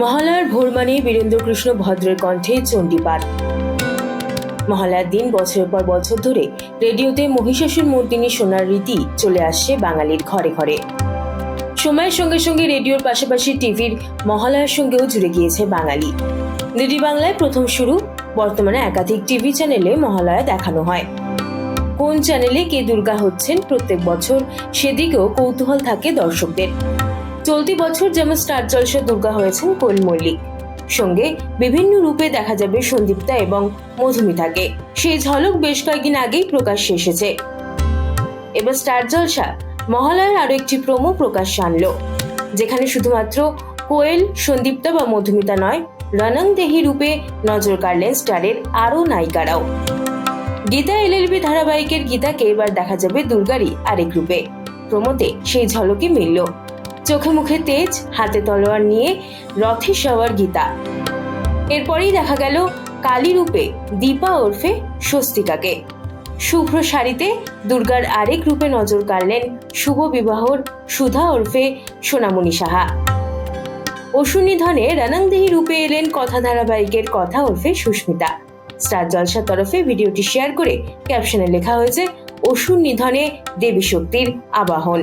মহালয়ার ভোর মানে বীরেন্দ্রকৃষ্ণ ভদ্রের কণ্ঠে চণ্ডীপাঠ। মহালয়ার দিন বছরের পর বছর ধরে রেডিওতে মহিষাসুর মর্দিনী শোনার রীতি চলে আসছে বাঙালির ঘরে ঘরে। সময়ের সঙ্গে সঙ্গে রেডিওর পাশাপাশি টিভির মহালয়ার সঙ্গেও জুড়ে গিয়েছে বাঙালি। ডিডি বাংলায় প্রথম শুরু, বর্তমানে একাধিক টিভি চ্যানেলে মহালয়া দেখানো হয়। কোন চ্যানেলে কে দুর্গা হচ্ছেন প্রত্যেক বছর, সেদিকেও কৌতূহল থাকে দর্শকদের। চলতি বছর যেমন স্টার জলসা দুর্গা হয়েছেন কোয়েল মল্লিক। সঙ্গে বিভিন্ন রূপে দেখা যাবে সন্দীপ্তা এবং মধুমিতাকে। সেই ঝলক বেশ কয়েকদিন আগেই প্রকাশ্যে এসেছে। এবার স্টার জলসা মহালয়ার আরও একটি প্রোমো প্রকাশ্যে আনলো, যেখানে শুধুমাত্র কোয়েল, সন্দীপ্তা বা মধুমিতা নয় রনং দেহি রূপে নজর কাড়লেন স্টারের আরও নায়িকারাও। গীতা এলএলবি ধারাবাহিকের গীতাকে এবার দেখা যাবে দুর্গারই আরেক রূপে। প্রমোতে সেই ঝলকই মিলল। চোখে মুখে তেজ, হাতে তলোয়ার নিয়ে রথে সওয়ার গীতা। এরপরেই দেখা গেল কালী রূপে দীপা ওরফে স্বস্তিকাকে। শুভ্র শাড়িতে দুর্গার আরেক রূপে নজর কাড়লেন শুভ বিবাহর সুধা ওরফে সোনামণি সাহা। অসুর নিধনে রানাংদেহি রূপে এলেন কথা ধারাবাহিকের কথা ওরফে সুস্মিতা। স্টার জলসার তরফে ভিডিওটি শেয়ার করে ক্যাপশনে লেখা হয়েছে অসুর নিধনে দেবী শক্তির আবাহন।